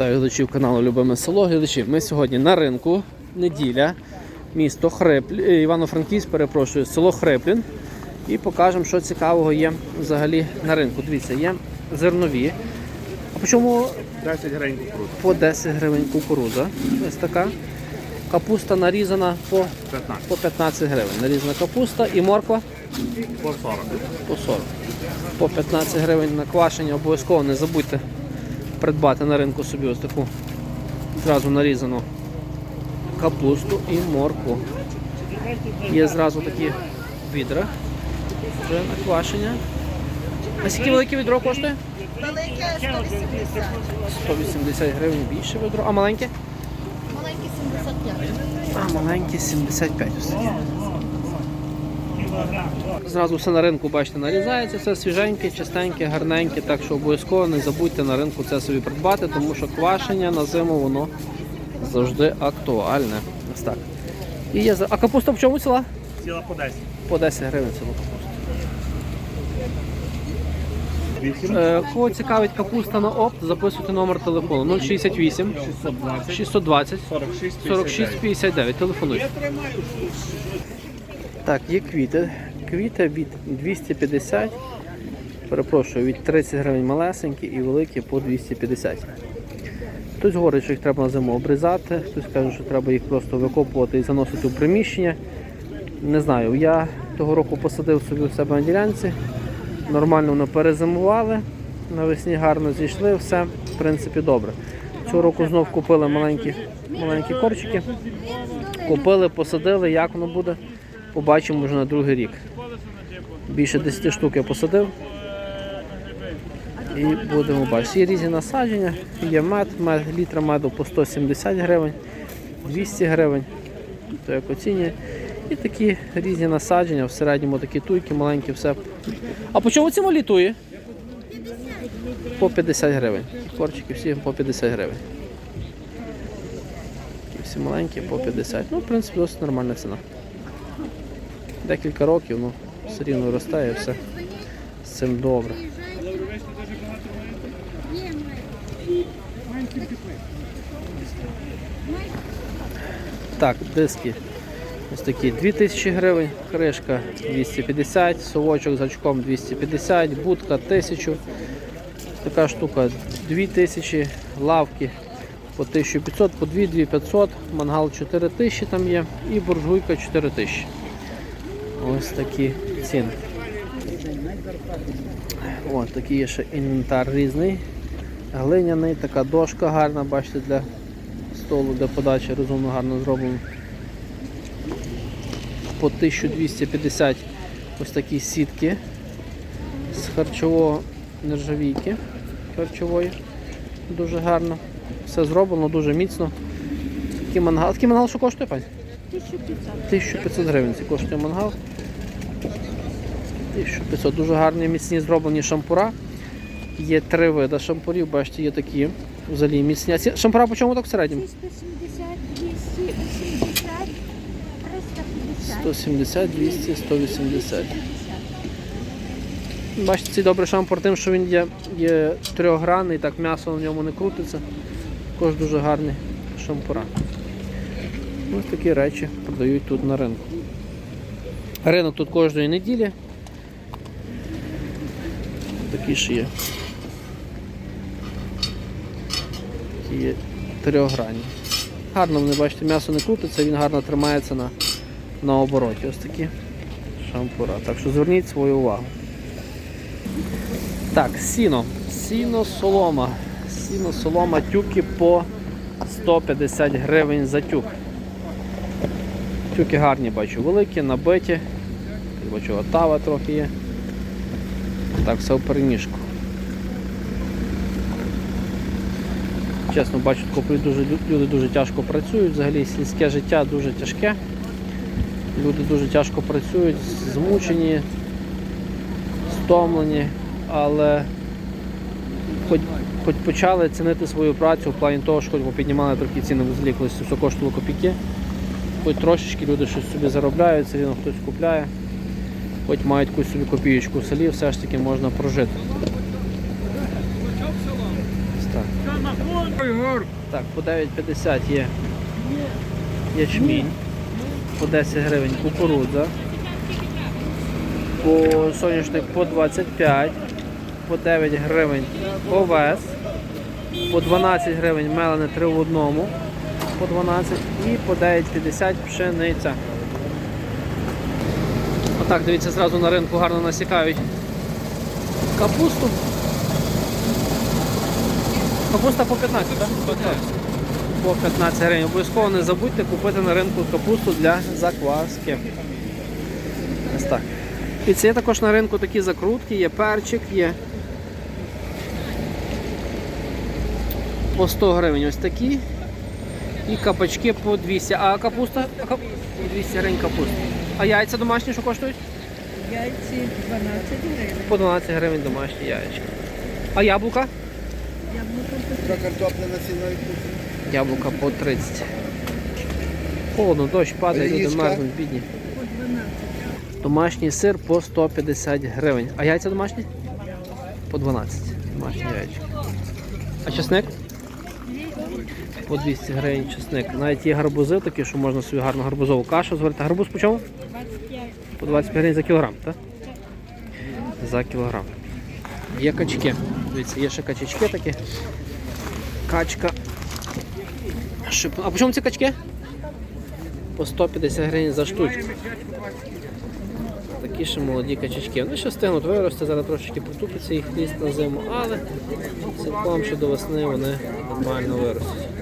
Вітаю глядачів каналу Любиме село. Глядачі, ми сьогодні на ринку, неділя, місто Хреплін, Івано-Франківськ, перепрошую, село Хреплін. І покажемо, що цікавого є взагалі на ринку. Дивіться, є зернові. А по чому 10 гривень кукурудзи. по 10 гривень кукурудза. Ось така. Капуста нарізана по, 15. по 15 гривень. Нарізана капуста і морква По 40. по 40. По 15 гривень на квашення обов'язково не забудьте придбати на ринку собі ось таку зразу нарізану капусту і моркву. Є зразу такі відра вже на квашення. А скільки велике відро коштує? Велике 180, 180 гривень більше відро. А маленьке? маленьке 75. А маленьке 75 ось таке. Зразу все на ринку, бачите, нарізається, все свіженьке, чистеньке, гарненьке, так що обов'язково не забудьте на ринку це собі придбати, тому що квашення на зиму воно завжди актуальне. Ось так. І є... А капуста в чому ціла? Ціла по 10. По 10 гривень ціла капуста. 8. Е, кого цікавить капуста на опт, записуйте номер телефону 068 620. 620 46. 46 59. Телефонуйте. Так, є квіти. Квіти від 250. Перепрошую, від 30 гривень малесенькі і великі по 250. Хтось говорить, що їх треба на зиму обрізати, хтось каже, що треба їх просто викопувати і заносити у приміщення. Не знаю, я того року посадив собі у себе на ділянці. Нормально воно перезимували, навесні гарно зійшли, все в принципі добре. Цього року знов купили маленькі, маленькі корчики. Купили, посадили, як воно буде, побачимо вже на другий рік. Більше 10 штук я посадив. І будемо бачити. Є різні насадження, є мед, мед літра меду по 170 гривень, 200 гривень, то як оцінює. І такі різні насадження, в середньому такі туйки маленькі, все. А по чому ці малі? По 50 гривень. Корчики всі по 50 гривень. Такі всі маленькі по 50. Ну, в принципі, досить нормальна ціна. Декілька років, ну, все рівно росте все. З цим добре. Так, диски. Ось такі 2000 гривень, кришка 250, совочок з очком 250, будка 1000. Така штука 2000, лавки по 1500, по 2 2500, мангал 4000 там є і буржуйка 4000. Ось такі ціни. Ось такий є ще інвентар різний. Глиняний, така дошка гарна, бачите, для столу, для подачі розумно гарно зроблено. По 1250 ось такі сітки з харчового нержавійки харчової. Дуже гарно. Все зроблено, дуже міцно. Такий мангал. Такий мангал що коштує, пані? 1500. 1500 гривень це коштує мангал. 1500. Дуже гарні міцні зроблені шампура. Є три види шампурів, бачите, є такі взагалі міцні. А шампура по чому так в середньому? 170, 280, 350. 170, 200, 180. Бачите, цей добрий шампур тим, що він є, є трьохгранний, так м'ясо на ньому не крутиться. Також дуже гарний шампура. Ось такі речі продають тут на ринку. Ринок тут кожної неділі. Такі ж є. Такі є трьохгранні. Гарно вони, бачите, м'ясо не крутиться, він гарно тримається на, на обороті. Ось такі шампура. Так що зверніть свою увагу. Так, сіно. Сіно солома. Сіно солома тюки по 150 гривень за тюк. Тюки гарні бачу, великі, набиті. Бачу, отава трохи є. Так, все в переміжку. Чесно, бачу, дуже люди дуже тяжко працюють. Взагалі сільське життя дуже тяжке. Люди дуже тяжко працюють, змучені, стомлені, але хоч, хоч почали цінити свою працю в плані того, що хоч піднімали трохи ціни в колись все копійки. Хоч трошечки люди щось собі заробляють, все рівно хтось купляє, хоч мають якусь собі копієчку в селі, все ж таки можна прожити. Так. По 9,50 є. Ячмінь, по 10 гривень кукурудза, по соняшник по 25, по 9 гривень овес, по 12 гривень мелене 3 в одному, по 12 і по 9,50 пшениця. Отак, дивіться, зразу на ринку гарно насікають капусту. Капуста по 15, так? По 15 гривень. Обов'язково не забудьте купити на ринку капусту для закваски. Ось так. І це є також на ринку такі закрутки, є перчик, є по 100 гривень ось такі. І кабачки по 200. А капуста? А кап- По 200 гривень капуста. А яйця домашні що коштують? Яйці 12 гривень. По 12 гривень домашні яєчка. А яблука? Та картопля Яблука по 30. Холодно, дощ падає, люди мерзнуть, бідні. Домашній сир по 150 гривень. А яйця домашні? По 12. Домашні яйця. А чесник? По 200 гривень чесник. Навіть є гарбузи такі, що можна собі гарну гарбузову кашу зварити. Гарбуз по чому? По 25 гривень за кілограм, так? За кілограм. Є качки. Дивіться, є ще качечки такі. Качка. Шип... А по чому ці качки? По 150 гривень за штучку. Такі ще молоді качечки. Вони ще встигнуть вирости, зараз трошечки потупиться їх ліст на зиму, але цілком ще до весни вони нормально виростуть.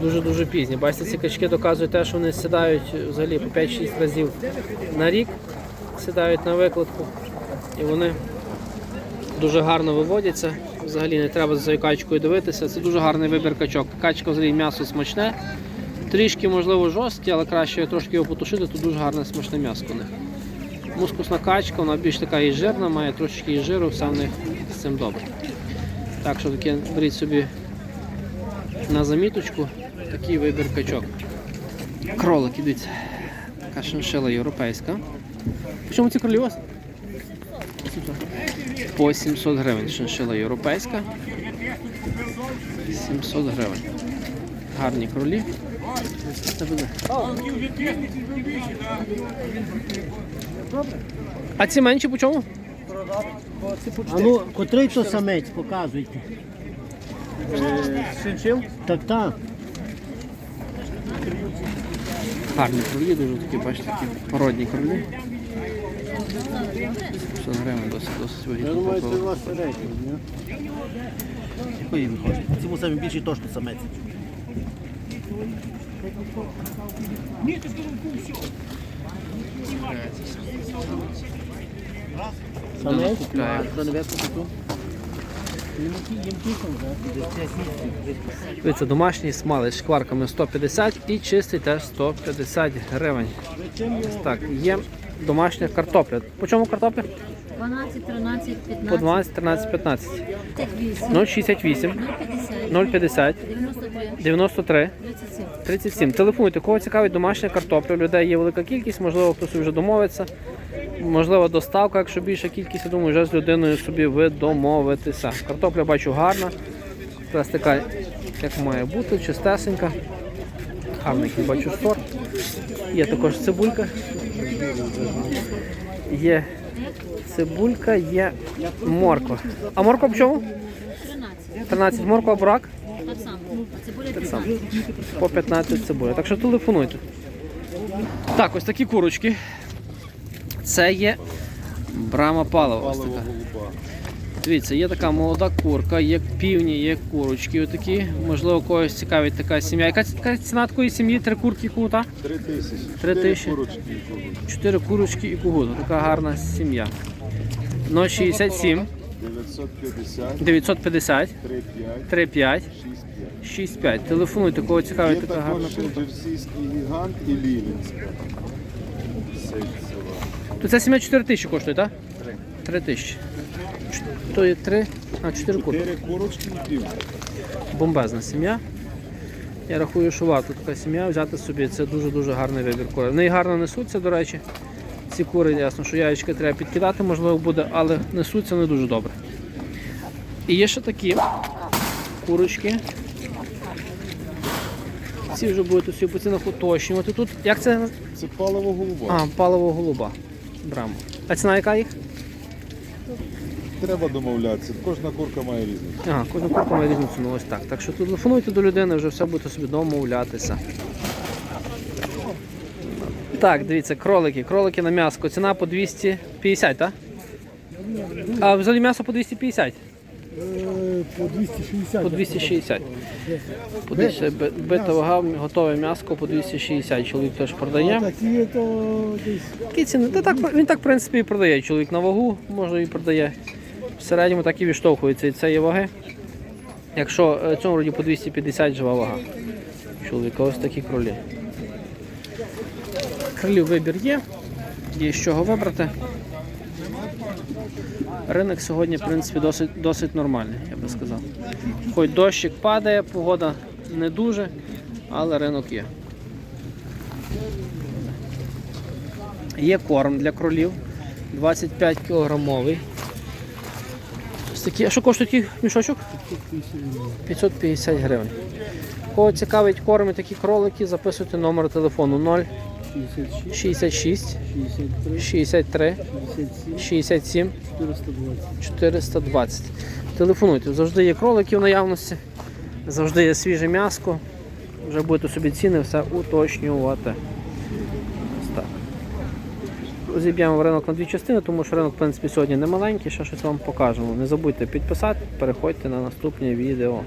Дуже-дуже пізні. Бачите, ці качки доказують те, що вони сідають взагалі по 5-6 разів на рік, сідають на викладку і вони дуже гарно виводяться. Взагалі не треба за цією качкою дивитися. Це дуже гарний вибір качок. Качка взагалі м'ясо смачне. Трішки, можливо, жорстке, але краще трошки його потушити, то дуже гарне смачне м'ясо у них. Мускусна качка, вона більш така і жирна, має трошки і жиру, все в них з цим добре. Так що таке беріть собі на заміточку такий вибір качок. Кролики, дивіться. Така шиншила європейська. В чому ці кролі у вас? По 700 гривень шиншила європейська. 700 гривень. Гарні кролі. Це буде. А ці менші по чому? А ну, котрий то самець, показуйте. Шиншил? Так, так. Гарні кролі, дуже такі, бачите, такі породні кролі. 700 гривень досить, досить Я думаю, це у вигідно. вас середній, ні? Якої хочете? Цьому самі більший то, що самець. Самець? Дивіться, домашній смалець шкварками 150 і чистий теж 150 гривень. Так, є домашня картопля. По чому картопля? 12, 13, 15, По 12, 13, 15. 8, 068, 050, 050, 93, 93, 37. 37. Телефонуйте, кого цікавить домашня картопля. У людей є велика кількість, можливо, хтось вже домовиться. Можливо, доставка, якщо більша кількість, я думаю, вже з людиною собі ви домовитеся. Картопля бачу гарна. Якраз така, як має бути, чистесенька. Гарний який бачу сорт. Є також цибулька. Є цибулька, є морква. А морква в чому? 13. 13 морква, а бурак? Так само. А цибуля Так 15. По 15 цибуля. Так що телефонуйте. Так, ось такі курочки. Це є брама палива. Ось така. Дивіться, є така молода курка, є півні, є курочки отакі. Можливо, когось цікавить така сім'я. Яка, ціна такої сім'ї? Три курки і кута? Три тисячі. Три тисячі. Чотири курочки і кугута. Така гарна сім'я. 067 950, 950 35, 35 65. 65. Телефонуйте, кого Є цікавить така гарна також курка. джерсійський гігант і лівінська. Це. То ця сім'я 4 тисячі коштує, так? 3 тисячі. То є 3, а 4 курки. Чотири курочки і пів. Бомбезна сім'я. Я рахую, що варто така сім'я взяти собі. Це дуже-дуже гарний вибір курей. В неї гарно несуться, до речі. ці кури, ясно, що яєчка треба підкидати, можливо, буде, але несуться не дуже добре. І є ще такі курочки. Ці вже будуть усі по цінах уточнювати. Тут як це? Це паливо голуба. А, паливо голуба. Брамо. А ціна яка їх? Треба домовлятися. Кожна курка має різницю. Ага, кожна курка має різну ціну. Ось так. Так що телефонуйте до людини, вже все будете собі домовлятися. Так, дивіться, кролики. Кролики на м'ясо. Ціна по 250, так? А взагалі м'ясо по 250? По 260. По 260. Подивіться, би- бита вага, готове м'ясо по 260. Чоловік теж продає. Такі ціни. Та так, він так, в принципі, і продає. Чоловік на вагу, може і продає. В середньому і відштовхується від цієї ваги. Якщо е, цьому роді по 250 жива вага. Чоловіка, ось такі кролі. Крилів вибір є, є з чого вибрати. Ринок сьогодні, в принципі, досить, досить нормальний, я би сказав. Хоч дощик падає, погода не дуже, але ринок є. Є корм для кролів 25 кілограмовий. Такі. А що коштує такий мішочок? 550 гривень. Кого цікавить корм такі кролики, записуйте номер телефону 0 66 63 67 420. Телефонуйте, завжди є кролики в наявності, завжди є свіже м'яско. Вже будете собі ціни все уточнювати. Розіб'ємо ринок на дві частини, тому що ринок, в принципі, сьогодні не маленький, ще щось вам покажемо. Не забудьте підписати, переходьте на наступне відео.